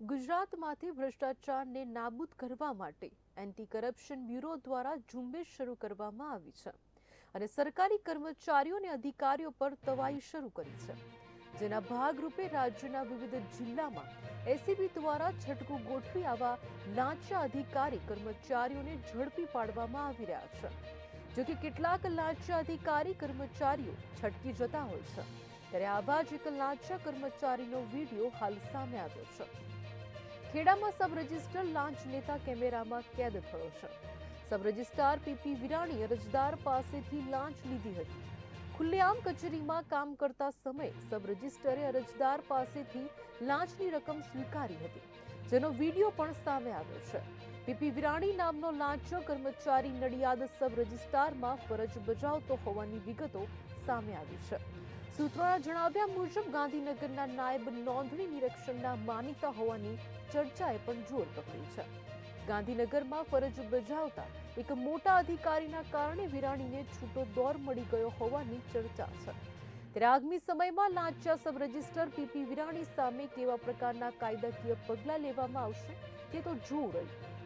ગુજરાતમાંથી ભ્રષ્ટાચારને નાબૂદ કરવા માટે એન્ટી કરપ્શન બ્યુરો દ્વારા ઝુંબેશ શરૂ કરવામાં આવી છે અને સરકારી કર્મચારીઓ અને અધિકારીઓ પર તવાઈ શરૂ કરી છે. જેના ભાગરૂપે રાજ્યના વિવિધ જિલ્લામાં એસીબી દ્વારા છટકું ગોઠવી આવા લાંચા અધિકારી કર્મચારીઓને ઝડપી પાડવામાં આવી રહ્યા છે. જોકે કેટલાક લાંચા અધિકારી કર્મચારીઓ છટકી જતા હોય છે. ત્યારે આવા જ એક લાંચા કર્મચારીનો વીડિયો હાલ સામે આવ્યો છે. ખેડામાં સબ રજિસ્ટર લાંચ લેતા કેમેરામાં કેદ થયો છે. સબ રજિસ્ટ્રાર પીપી વિરાણી અરજદાર પાસેથી લાંચ લીધી હતી. ખુલ્લેઆમ કચેરીમાં કામ કરતા સમયે સબ રજિસ્ટરે અરજદાર પાસેથી લાંચની રકમ સ્વીકારી હતી, જેનો વીડિયો પણ સામે આવ્યો છે. પીપી વિરાણી નામનો લાંચો કર્મચારી નડિયાદ સબ રજિસ્ટ્રારમાં ફરજ બજાવતો હોવાની વિગતો સામે આવી છે. સૂત્રોના જણાવ્યા મુજબ, ગાંધીનગરના નાયબ નોંધણી નિરીક્ષણના માનીતા હોવાની ચર્ચાએ પણ જોર પકડી છે. ગાંધીનગરમાં ફરજ બજાવતા એક મોટા અધિકારીના કારણે વિરાણીને છૂટો દોર મળી ગયો હોવાની ચર્ચા છે. ત્યારે આગામી સમયમાં લાંચા સબ રજિસ્ટર પીપી વિરાણી સામે કેવા પ્રકારના કાયદાકીય પગલાં લેવામાં આવશે તે તો જોવું રહ્યું.